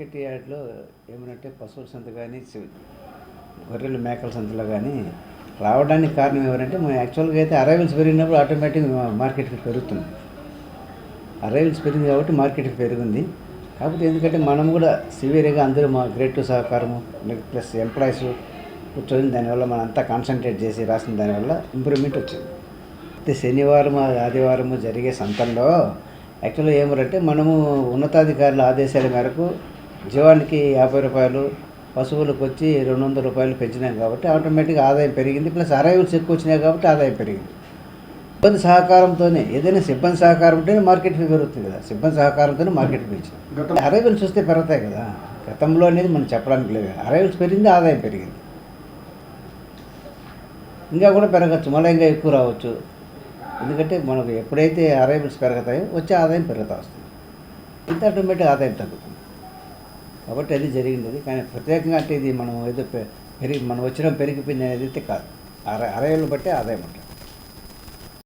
Market యార్డ్లో ఏమనంటే పశువుల సంత కానీ గొర్రెలు మేకల సంతలో కానీ రావడానికి కారణం ఎవరంటే మనం యాక్చువల్గా అయితే అరైవల్స్ పెరిగినప్పుడు ఆటోమేటిక్గా మార్కెట్కి పెరుగుతుంది. అరైవల్స్ పెరిగింది కాబట్టి మార్కెట్కి పెరిగింది. కాకపోతే ఎందుకంటే మనం కూడా సివియర్గా అందరూ మా గ్రేట్ సహకారము ప్లస్ ఎంప్లాయీస్ కూర్చొని దానివల్ల మనం అంతా కాన్సన్ట్రేట్ చేసి రాసిన దానివల్ల ఇంప్రూవ్మెంట్ వచ్చింది. అయితే శనివారం ఆదివారము జరిగే సంతంలో యాక్చువల్గా ఏమరంటే మనము ఉన్నతాధికారుల ఆదేశాల మేరకు జీవానికి యాభై రూపాయలు పశువులకు వచ్చి రెండు వందల రూపాయలు పెంచినాం కాబట్టి ఆటోమేటిక్గా ఆదాయం పెరిగింది. ప్లస్ అరైవల్స్ ఎక్కువ వచ్చినాయి కాబట్టి ఆదాయం పెరిగింది. సిబ్బంది సహకారంతోనే ఏదైనా సిబ్బంది సహకారం ఉంటేనే మార్కెట్ ఫీ పెరుగుతుంది కదా. సిబ్బంది సహకారంతోనే మార్కెట్ ఫీ పెంచింది. అరైవల్స్ వస్తే పెరుగుతాయి కదా. గతంలో అనేది మనం చెప్పడానికి లేదు అరైవల్స్ పెరిగింది ఆదాయం పెరిగింది. ఇంకా కూడా పెరగచ్చు. మళ్ళీ ఇంకా ఎక్కువ రావచ్చు. ఎందుకంటే మనకు ఎప్పుడైతే అరైవల్స్ పెరుగుతాయో వచ్చే ఆదాయం పెరుగుతా వస్తుంది. ఇంత ఆటోమేటిక్ ఆదాయం తగ్గుతుంది. కాబట్టి అది జరిగింది. అది కానీ ప్రత్యేకంగా అంటే ఇది మనం ఏదో పెరిగి మనం వచ్చిన పెరిగిపోయింది అనేది అయితే కాదు. అర అరైవల్ బట్టే ఆదాయం ఉంటుంది.